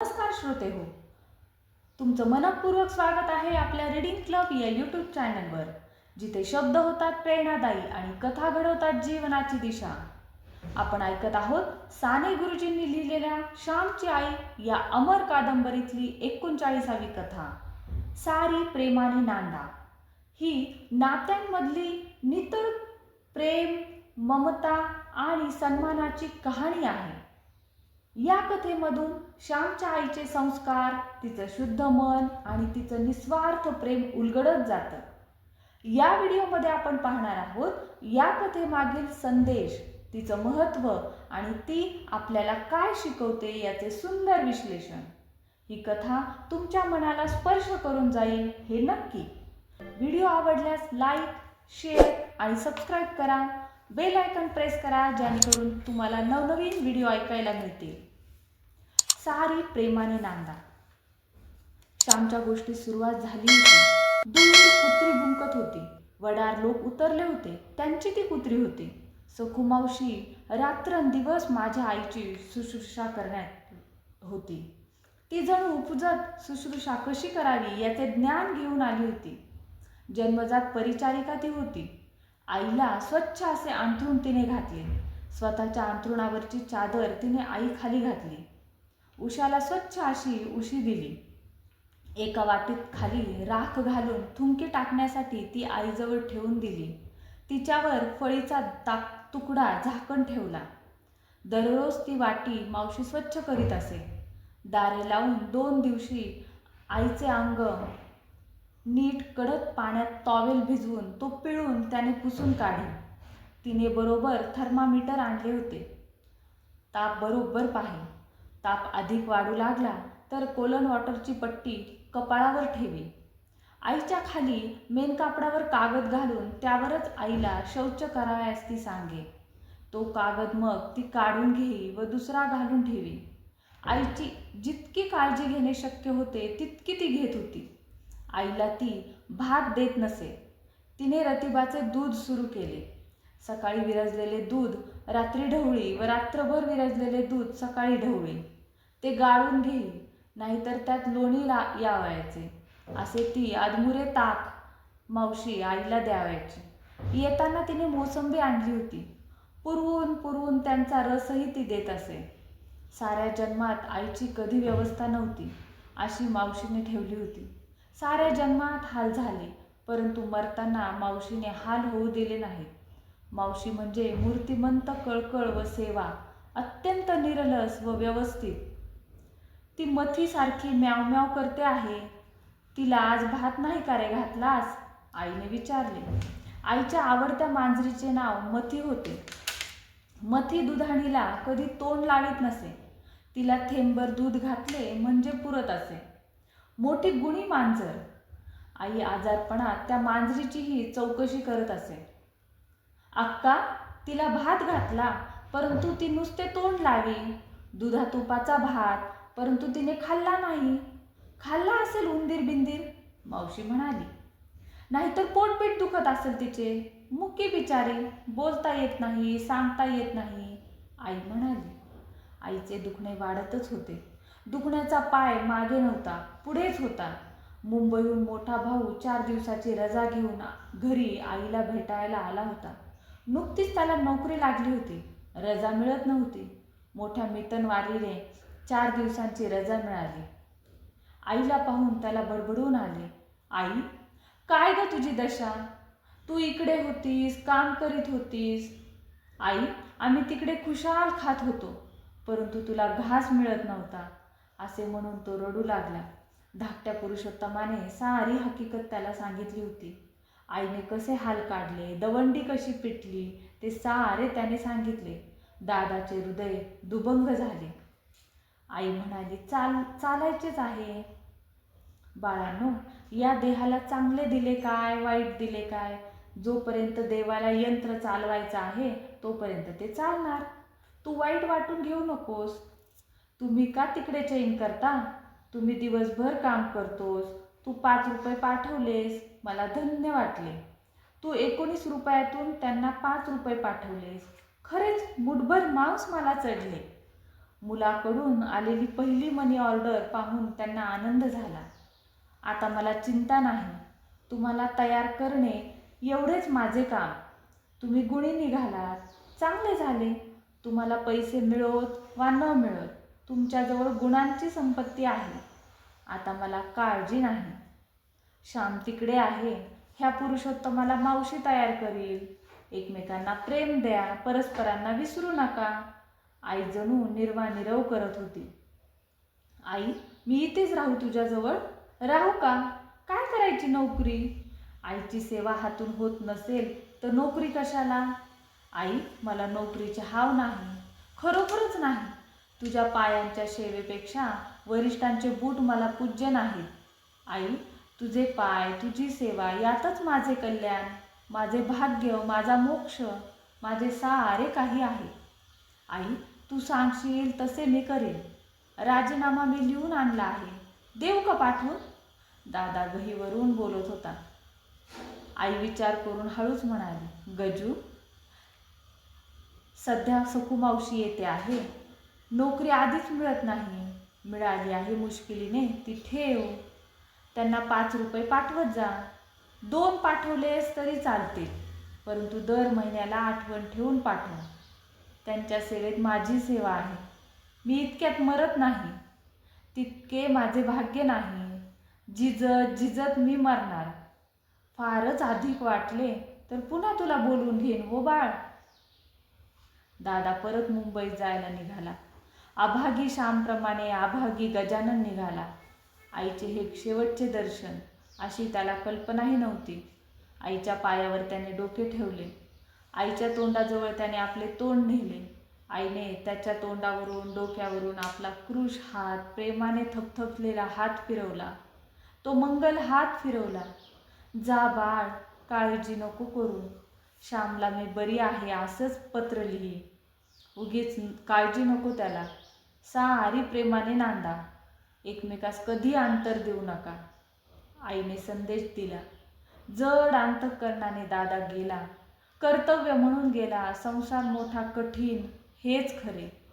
नमस्कार श्रोते हो. तुमचं मनपूर्वक स्वागत आहे आपल्या रीडिंग क्लब या यूट्यूब चॅनलवर जिथे शब्द होतात प्रेरणादायी आणि कथा घडवतात जीवनाची दिशा. आपण ऐकत आहोत साने गुरुजींनी लिहिलेल्या श्यामची आई या अमर कादंबरीतली एकोणचाळीसावी कथा सारी प्रेमाने नांदा. ही नात्यांमधली नितळ प्रेम ममता आणि सन्मानाची कहाणी आहे. या कथेमधून श्यामच्या आईचे संस्कार तिचं शुद्ध मन आणि तिचं निस्वार्थ प्रेम उलगडत जातं. या व्हिडिओमध्ये आपण पाहणार आहोत या कथेमागील संदेश तिचं महत्त्व आणि ती आपल्याला काय शिकवते याचे सुंदर विश्लेषण. ही कथा तुमच्या मनाला स्पर्श करून जाईल हे नक्की. व्हिडिओ आवडल्यास लाईक शेअर आणि सबस्क्राईब करा. बेल आयकॉन प्रेस करा जेणेकरून तुम्हाला नवनवीन व्हिडिओ ऐकायला मिळतील. सारी प्रेमाने नांदा. श्यामच्या गोष्टी सुरुवात झाली होती. दूर कुत्री भुंकत होती. वडार लोक उतरले होते. त्यांची ती कुत्री होती. सखुमावशी रात्रंदिवस माझ्या आईची शुश्रूषा करण्यात होती. ती जणू उपजत शुश्रूषा कशी करावी याचे ज्ञान घेऊन आली होती. जन्मजात परिचारिका ती होती. आईला स्वच्छ असे अंथरूण तिने घातले. स्वतःच्या अंथरुणावरची चादर तिने आई खाली घातली. उशाला स्वच्छ अशी उशी दिली. एका वाटीत खाली राख घालून थुंकी टाकण्यासाठी ती आईजवळ ठेवून दिली. तिच्यावर फळीचा ताक तुकडा झाकण ठेवला. दररोज ती वाटी मावशी स्वच्छ करीत असे. दारे लावून दोन दिवशी आईचे अंग नीट कडक पाण्यात टॉवेल भिजवून तो पिळून त्याने पुसून काढे तिने बरोबर थर्मामीटर आणले होते. ताप बरोबर पाहे. ताप अधिक वाढू लागला तर कोलन वॉटरची पट्टी कपाळावर ठेवी. आईच्या खाली मेन कापडावर कागद घालून त्यावरच आईला शौच करावयास ती सांगे. तो कागद मग ती काढून घेई व दुसरा घालून ठेवी. आईची जितकी काळजी घेणे शक्य होते तितकी ती घेत होती. आईला ती भात देत नसे. तिने रतिबाचे दूध सुरू केले. सकाळी विरजलेले दूध रात्री ढवळी व रात्रभर विरजलेले दूध सकाळी ढवळी. ते गाळून घेईल नाहीतर त्यात लोणी ला यावायचे. असे ती आदमुरे ताक मावशी आईला द्यावायची. येताना तिने मोसंबी आणली होती. पुरवून पुरवून त्यांचा रसही ती देत असे. साऱ्या जन्मात आईची कधी व्यवस्था नव्हती अशी मावशीने ठेवली होती. साऱ्या जन्मात हाल झाले परंतु मरताना मावशीने हाल होऊ दिले नाहीत मावशी म्हणजे मूर्तिमंत कळकळ व सेवा अत्यंत निरलस व व्यवस्थित. ती मथीसारखी म्याव म्याव करते आहे. तिला आज भात नाही का रे घातलास? आईने विचारले. आईच्या आवडत्या मांजरीचे नाव मथी होते. मथी दुधाणीला कधी तोंड लावित नसे. तिला थेंबर दूध घातले म्हणजे पुरत असे. मोठी गुणी मांजर. आई आजारपणात त्या मांजरीचीही चौकशी करत असे. अक्का तिला भात घातला परंतु ती नुसते तोंड लावी. दुधा तुपाचा भात परंतु तिने खाल्ला नाही. खाल्ला असेल उंदीर बिंदीर मावशी म्हणाली. नाहीतर पोटपीठ दुखत असेल तिचे. मुक्की बिचारी बोलता येत नाही सांगता येत नाही. आई म्हणाली आईचे दुखणे वाढतच होते. दुखण्याचा पाय मागे नव्हता पुढेच होता. मुंबईहून मोठा भाऊ चार दिवसाची रजा घेऊन घरी आईला भेटायला आला होता. नुकतीच त्याला नोकरी लागली होती. रजा मिळत नव्हती. मोठ्या मितनवारीने चार दिवसांची रजा मिळाली. आईला पाहून त्याला बडबडून आले. आई काय ग तुझी दशा? तू इकडे होतीस काम करीत होतीस. आई आम्ही तिकडे खुशाल खात होतो परंतु तुला घास मिळत नव्हता असे म्हणून तो रडू लागला. धाकट्या पुरुषोत्तमाने सारी हकीकत त्याला सांगितली होती. आईने कसे हाल काढले दवंडी कशी पिटली ते सारे त्याने सांगितले. दादाचे हृदय दुभंग झाले. आई म्हणाली चाल चालायचेच आहे. बाळांनो या देहाला चांगले दिले काय वाईट दिले काय? जोपर्यंत देवाला यंत्र चालवायचं आहे तोपर्यंत ते चालणार. तू वाईट वाटून घेऊ नकोस. तुम्ही का तिकडे चैन करता? तुम्ही दिवसभर काम करतोस. तू पाच रुपये पाठवलेस मला धन्य वाटले. तू एकोणीस रुपयातून त्यांना पाच रुपये पाठवलेस. खरेच मुठभर मांस मला चढले. मुलाकडून आलेली पहिली मनी ऑर्डर पाहून त्यांना आनंद झाला. आता मला चिंता नाही. तुम्हाला तयार करणे एवढेच माझे काम. तुम्ही गुणी निघालात. चांगले झाले. तुम्हाला पैसे मिळवत वा न मिळत तुमच्याजवळ गुणांची संपत्ती आहे. आता मला काळजी नाही. श्याम तिकडे आहे. ह्या पुरुषोत्तमाला मावशी तयार करील. एकमेकांना प्रेम द्या. परस्परांना विसरू नका. आई जणू निर्वानिरव करत होती. आई मी इथेच राहू तुझ्याजवळ. राहू का? काय करायची नोकरी? आईची सेवा हातून होत नसेल तर नोकरी कशाला? आई मला नोकरीचे हाव नाही खरोखरच नाही. तुझ्या पायांच्या सेवेपेक्षा वरिष्ठांचे बूट मला पूज्य नाहीत. आई तुझे पाय तुझी सेवा यातच माझे कल्याण माझे भाग्य माझा मोक्ष माझे सारे काही आहे. आई तू सांगशील तसे मी करेन. राजीनामा मी लिहून आणला आहे. देऊ का पाठवून? दादा गहीवरून बोलत होता. आई विचार करून हळूच म्हणाली गजू सध्या सखूमावशी येते आहे. नोकरी आधीच मिळत नाही. मिळाली आहे मुश्किलीने ती ठेव. त्यांना पाच रुपये पाठवत जा. दोन पाठवलेस तरी चालते परंतु दर महिन्याला आठवण ठेवून पाठव. त्यांच्या सेवेत माझी सेवा आहे. मी इतक्यात मरत नाही. तितके माझे भाग्य नाही. जिजत जिजत मी मरणार. फारच अधिक वाटले तर पुन्हा तुला बोलवून घेईन हो बाळ? दादा परत मुंबईत जायला निघाला. अभागी श्यामप्रमाणे अभागी गजानन निघाला. आईचे हे शेवटचे दर्शन अशी त्याला कल्पनाही नव्हती. आईच्या पायावर त्याने डोके ठेवले. आईच्या तोंडाजवळ त्याने आपले तोंड नेले. आईने त्याच्या तोंडावरून डोक्यावरून आपला क्रुश हात प्रेमाने थपथपलेला हात फिरवला. तो मंगल हात फिरवला. जा बाळ काळजी नको करू. श्यामला मी बरी आहे असंच पत्र लिही. उगीच काळजी नको त्याला. सारी प्रेमाने नांदा. एकमेकास कधी अंतर देऊ नका. आईने संदेश दिला. जड अंतकरणाने दादा गेला. कर्तव्य म्हणून गेला संसार मोठा कठीण हेच खरे.